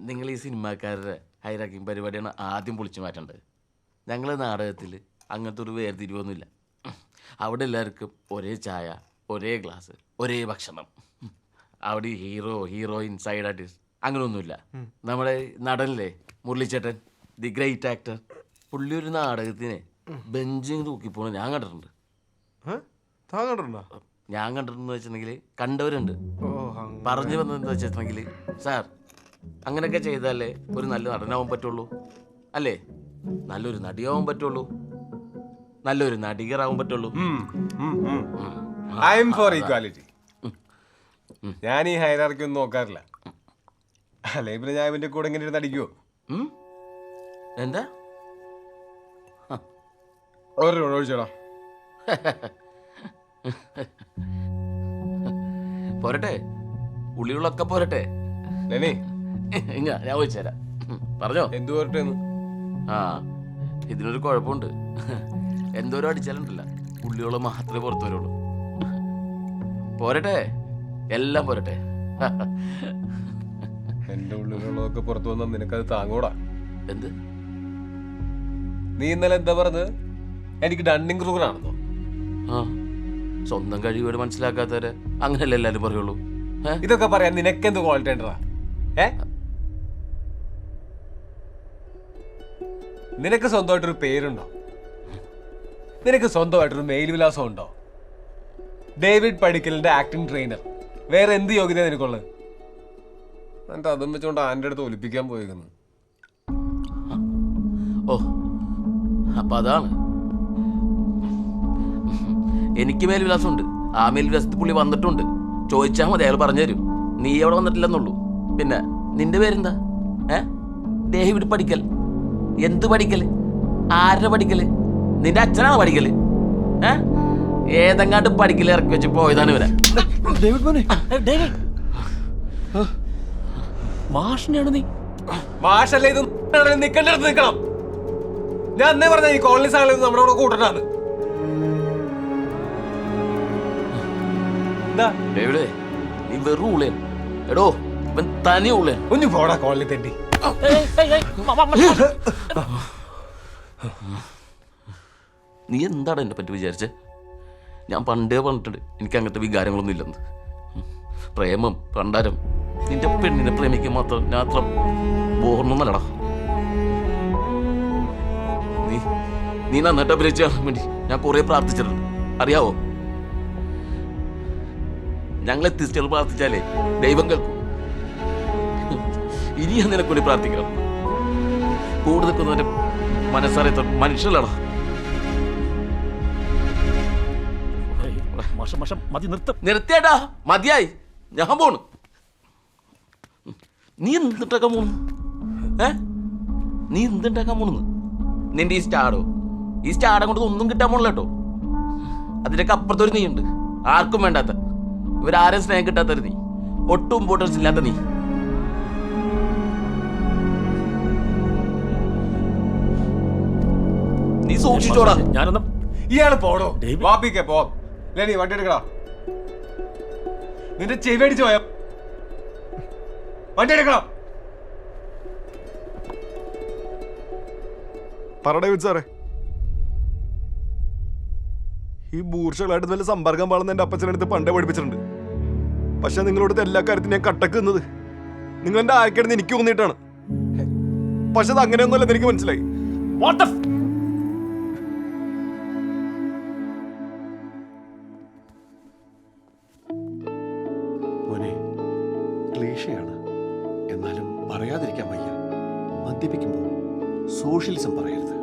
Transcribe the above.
നിങ്ങൾ ഈ സിനിമാക്കാരുടെ ഹൈറാക്കിംഗ് പരിപാടിയാണ് ആദ്യം പൊളിച്ചു മാറ്റേണ്ടത്. ഞങ്ങളെ നാടകത്തിൽ അങ്ങനത്തെ ഒരു വേർതിരിവൊന്നുമില്ല. അവിടെ എല്ലാവർക്കും ഒരേ ചായ ഒരേ ഗ്ലാസ് ഒരേ ഭക്ഷണം. അവിടെ ഹീറോ ഹീറോയിൻ സൈഡ് ആർട്ടിസ്റ്റ് അങ്ങനെയൊന്നുമില്ല നമ്മുടെ നടനല്ലേ മുരളിച്ചേട്ടൻ ദി ഗ്രേറ്റ് ആക്ടർ പുള്ളി ഒരു നാടകത്തിന് ബെഞ്ചിങ് തൂക്കിപ്പോണ. ഞാൻ കണ്ടിട്ടുണ്ട്. ഏ? താൻ കണ്ടിട്ടുണ്ടോ? ഞാൻ കണ്ടിട്ടുണ്ടെന്ന് വെച്ചിട്ടുണ്ടെങ്കിൽ കണ്ടവരുണ്ട്. പറഞ്ഞു വന്നതെന്ന് വെച്ചിട്ടുണ്ടെങ്കിൽ സാർ അങ്ങനെയൊക്കെ ചെയ്താലേ ഒരു നല്ല നടനാവാൻ പറ്റുള്ളൂ. അല്ലേ? നല്ലൊരു നടിയാവാൻ പറ്റുള്ളൂ. നല്ലൊരു നടികറാവാൻ പറ്റുള്ളൂ. ഐ എം ഫോർ ഈക്വാലിറ്റി ഞാൻ ഈ ഹൈറാർക്കി ഒന്നും നോക്കാറില്ല. അല്ലെ? പിന്നെ ഞാൻ ഇവന്റെ കൂടെ ഇങ്ങനെ ഇരുന്ന് അടിക്കുവോ? ഉം? എന്താ? ഒരു രൂപ ഒഴിച്ചോടാ പോരട്ടെ. ഉള്ളികളൊക്കെ പോരട്ടെ. ലെനി ഇങ്ങ ഞാൻ ചോദിച്ചുതരാം പറഞ്ഞോ? എന്തു ആ ഇതിനൊരു കുഴപ്പമുണ്ട്. എന്തോരം അടിച്ചാലുണ്ടല്ല ഉള്ളികൾ മാത്രമേ പുറത്തു വരുള്ളൂ. പോരട്ടെ എല്ലാം പോരട്ടെ. എന്റെ ഉള്ളിലുള്ളതൊക്കെ പുറത്തു വന്നാൽ നിനക്കത് താങ്ങൂടാ. എന്ത്? നീ ഇന്നലെ എന്താ പറഞ്ഞത്? എനിക്ക് ഡണ്ണിങ് ക്രൂഗറാണെന്നോ ആ സ്വന്തം കഴിവുകൾ മനസ്സിലാക്കാത്തവരെ അങ്ങനെയല്ലേ എല്ലാവരും പറയുള്ളൂ. ഇതൊക്കെ പറയാൻ നിനക്കെന്ത് ക്വാളിറ്റി ഉണ്ടടാ? ഏ? നിനക്ക് സ്വന്തമായിട്ടൊരു പേരുണ്ടോ? നിനക്ക് സ്വന്തമായിട്ടൊരു മെയിൽ വിലാസം ഉണ്ടോ? ഡേവിഡ് പടിക്കലിന്റെ ആക്ടിംഗ് ട്രെയിനർ വേറെ എന്ത് യോഗ്യത നിനക്കുള്ളത്? എന്നിട്ട് അതും വെച്ചുകൊണ്ട് ആന്റെ അടുത്ത് ഒലിപ്പിക്കാൻ പോയിരിക്കുന്നു ഓ അപ്പൊ അതാണ്. എനിക്ക് മേൽവിലാസമുണ്ട് ആ മേൽവിലാസത്തിൽ പുള്ളി വന്നിട്ടുണ്ട്. ചോദിച്ചാൽ മതി അയാൾ പറഞ്ഞു തരും നീ അവിടെ വന്നിട്ടില്ലെന്നുള്ളൂ. പിന്നെ നിന്റെ പേരെന്താ? ദേഹി വിട്ട് പഠിക്കൽ എന്ത് പഠിക്കൽ? ആരുടെ പഠിക്കൽ? നിന്റെ അച്ഛനാണ് പഠിക്കൽ? ഏ? ഏതെങ്ങാണ്ട് പഠിക്കൽ ഇറക്കി വെച്ച് പോയതാണ് ഇവരെ ഡേവിഡ് മോനെ. ഡേവിഡ്. മാഷിനെയാണ് നീ? മാഷല്ലേ ഇത് ഞാൻ അന്നേ പറഞ്ഞ ഈ കോളനി സാധനം നമ്മുടെ കൂടെ കൂട്ടണ്ടാണ് എന്താ? നീ വെറും എടോ ഇവൻ തനി ഉള്ളേ ഒന്ന് പോടാ കോളനി തെണ്ടി. നീ എന്താണ് എന്നെ പറ്റി വിചാരിച്ചേ? ഞാൻ പണ്ടേ പറഞ്ഞിട്ടുണ്ട് എനിക്ക് അങ്ങനത്തെ വികാരങ്ങളൊന്നും ഇല്ലെന്ന്. പ്രേമം പണ്ടാരം. നിന്റെ പെണ്ണിനെ പ്രേമിക്കാൻ മാത്രം ഞാൻ അത്ര ബോർണൊന്നല്ലടാ നീ നീ നന്നായിട്ട് അഭിനയിച്ചു കാണാൻ വേണ്ടി ഞാൻ കുറേ പ്രാർത്ഥിച്ചിട്ടുണ്ട്. അറിയാവോ? ഞങ്ങൾ എത്തിച്ചിട്ട് പ്രാർത്ഥിച്ചാലേ ദൈവം കേൾക്കും. ഇനി ഞാൻ നിനക്ക് വേണ്ടി പ്രാർത്ഥിക്കണം കൂടെ നിൽക്കുന്നവന്റെ മനസ്സറിയ മനുഷ്യനാണോ മതി നിർത്തും. നിർത്തിയേട്ടാ മതിയായി. ഞാൻ പോണു. നീ എന്തിട്ടാക്കാൻ പോണു? ഏ? നീ എന്തുണ്ടാക്കാൻ പോണെന്ന് നിന്റെ ഈ സ്റ്റാഡോ ഈ സ്റ്റാഡം കൊണ്ട് ഒന്നും കിട്ടാൻ പോണില്ല കേട്ടോ. അതിനൊക്കെ അപ്പുറത്തൊരു നീ ഉണ്ട് ആർക്കും വേണ്ടാത്ത. ഇവരാരും സ്നേഹം കിട്ടാത്തൊരു നീ. ഒട്ടും ഇമ്പോർട്ടൻസ് ഇല്ലാത്ത നീ. സൂക്ഷിച്ചോടാ. ഞാനൊന്നും ഇയാൾ പോടോ. പോ. വണ്ടി എടുക്കടാ. നിന്റെ ചെവി അടിച്ചു പോയോ വണ്ടി എടുക്കണം പറടേ സാറേ. ഈ ബൂർഷകളായിട്ട് നല്ല സമ്പർക്കം പാടുന്ന എന്റെ അപ്പച്ചനടുത്ത് പണ്ടേ പഠിപ്പിച്ചിട്ടുണ്ട്. പക്ഷെ നിങ്ങളോടത്തെ എല്ലാ കാര്യത്തിനും ഞാൻ കട്ടക്ക് നിന്നത്. നിങ്ങൾ എന്റെ ആയക്കടുന്ന് എനിക്ക് തോന്നിയിട്ടാണ്. പക്ഷെ അത് അങ്ങനെയൊന്നുമല്ലെന്ന് എനിക്ക് മനസ്സിലായി. ക്ലീഷയാണ് എന്നാലും പറയാതിരിക്കാൻ വയ്യ. മദ്യപിക്കുമ്പോൾ സോഷ്യലിസം പറയരുത്.